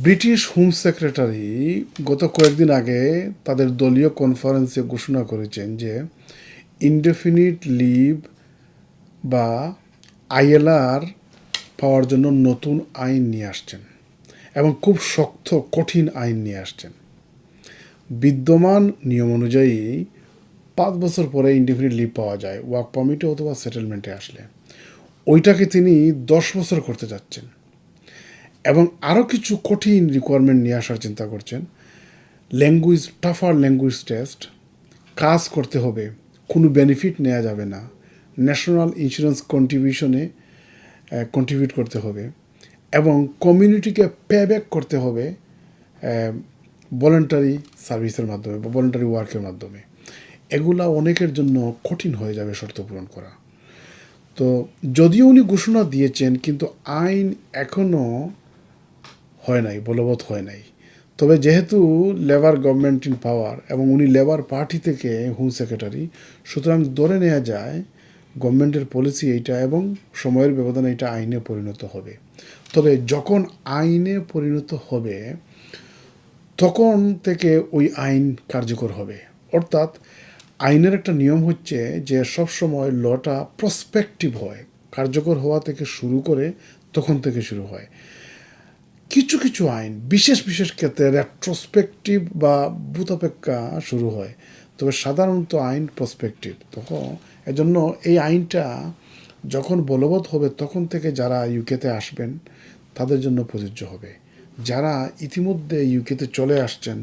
British home secretary গত কয়েকদিন আগে তাদের দলীয় কনফারেন্সে ঘোষণা করেছেন যে ইনডেফিনিট লিভ বা আইএলআর পাওয়ার জন্য নতুন আইন নিয়ে আসছেন এবং খুব শক্ত, কঠিন আইন নিয়ে আসছেন। বিদ্যমান নিয়ম অনুযায়ী পাঁচ বছর পরে ইনডেফিনিট লিভ পাওয়া যায় ওয়ার্ক পারমিটে অথবা সেটেলমেন্টে আসলে। ওইটাকে তিনি দশ বছর করতে যাচ্ছেন এবং আরও কিছু কঠিন রিকোয়ারমেন্ট নিয়ে আসার চিন্তা করছেন। ল্যাঙ্গুয়েজ টাফার ল্যাঙ্গুয়েজ টেস্ট কাজ করতে হবে, কোনো বেনিফিট নেওয়া যাবে না। ন্যাশনাল ইন্স্যুরেন্স কন্ট্রিবিউশনে কন্ট্রিবিউট করতে হবে এবং কমিউনিটিকে পে ব্যাক করতে হবে ভলেন্টারি সার্ভিসের মাধ্যমে বা ভলেন্টারি ওয়ার্কের মাধ্যমে। এগুলা অনেকের জন্য কঠিন হয়ে যাবে শর্ত পূরণ করা। তো যদিও উনি ঘোষণা দিয়েছেন, কিন্তু আইন এখনও হয় নাই, বলবৎ হয় নাই। তবে যেহেতু লেবার গভর্নমেন্ট ইন পাওয়ার এবং উনি লেবার পার্টি থেকে হোম সেক্রেটারি সুতরাং ধরে নেওয়া যায় গভর্নমেন্টের পলিসি এইটা এবং সময়ের ব্যবধানে এটা আইনে পরিণত হবে। তবে যখন আইনে পরিণত হবে, তখন থেকে ওই আইন কার্যকর হবে। অর্থাৎ আইনের একটা নিয়ম হচ্ছে যে সবসময় লটা প্রসপেক্টিভ হয়, কার্যকর হওয়া থেকে শুরু করে তখন থেকে শুরু হয়। কিছু কিছু আইন, বিশেষ বিশেষ ক্ষেত্রে রেট্রোস্পেক্টিভ বা ভূতাপেক্ষা শুরু হয়। তবে সাধারণত আইন প্রসপেক্টিভ তখন এজন্য এই আইনটা যখন বলবৎ হবে, তখন থেকে যারা ইউকেতে আসবেন, তাদের জন্য প্রযোজ্য হবে। যারা ইতিমধ্যে ইউকেতে চলে আসছেন,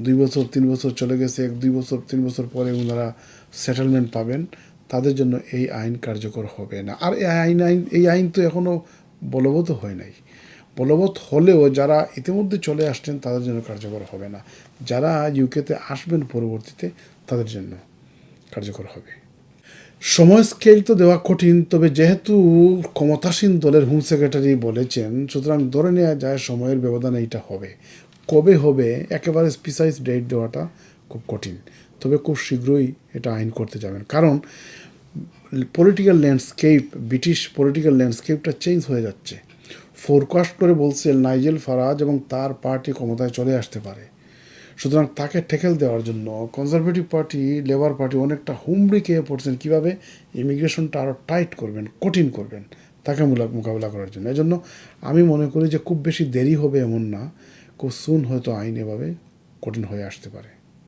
দুই বছর, তিন বছর চলে গেছে, এক, দুই বছর, তিন বছর পরে ওনারা সেটেলমেন্ট পাবেন, তাদের জন্য এই আইন কার্যকর হবে না। আর এই আইন আইন, এই আইন তো এখনও বলবৎ হয় নাই। বলবৎ হলেও যারা ইতিমধ্যে চলে আসছেন, তাদের জন্য কার্যকর হবে না। যারা ইউকেতে আসবেন পরবর্তীতে, তাদের জন্য কার্যকর হবে। সময় স্কেল তো দেওয়া কঠিন, তবে যেহেতু ক্ষমতাসীন দলের হোম সেক্রেটারি বলেছেন, সুতরাং ধরে নেওয়া যায় সময়ের ব্যবধানে এটা হবে। কবে হবে, একেবারে স্পিসাইজ ডেট দেওয়াটা খুব কঠিন। তবে খুব শীঘ্রই এটা আইন করতে যাবেন। কারণ পলিটিক্যাল ল্যান্ডস্কেপ ব্রিটিশ পলিটিক্যাল ল্যান্ডস্কেপটা চেঞ্জ হয়ে যাচ্ছে। ফোরকাস্ট করে বলছে নাইজেল ফারাজ এবং তার পার্টি ক্ষমতায় চলে আসতে পারে। সুতরাং তাকে ঠেকেল দেওয়ার জন্য কনজারভেটিভ পার্টি লেবার পার্টি অনেকটা হুমড়ি খেয়ে পড়ছেন কীভাবে? ইমিগ্রেশনটা আরও টাইট করবেন, কঠিন করবেন তাকে মোকাবিলা করার জন্য। এজন্য আমি মনে করি যে খুব বেশি দেরি হবে এমন না, খুব সুন হয়তো আইন এভাবে কঠিন হয়ে আসতে পারে।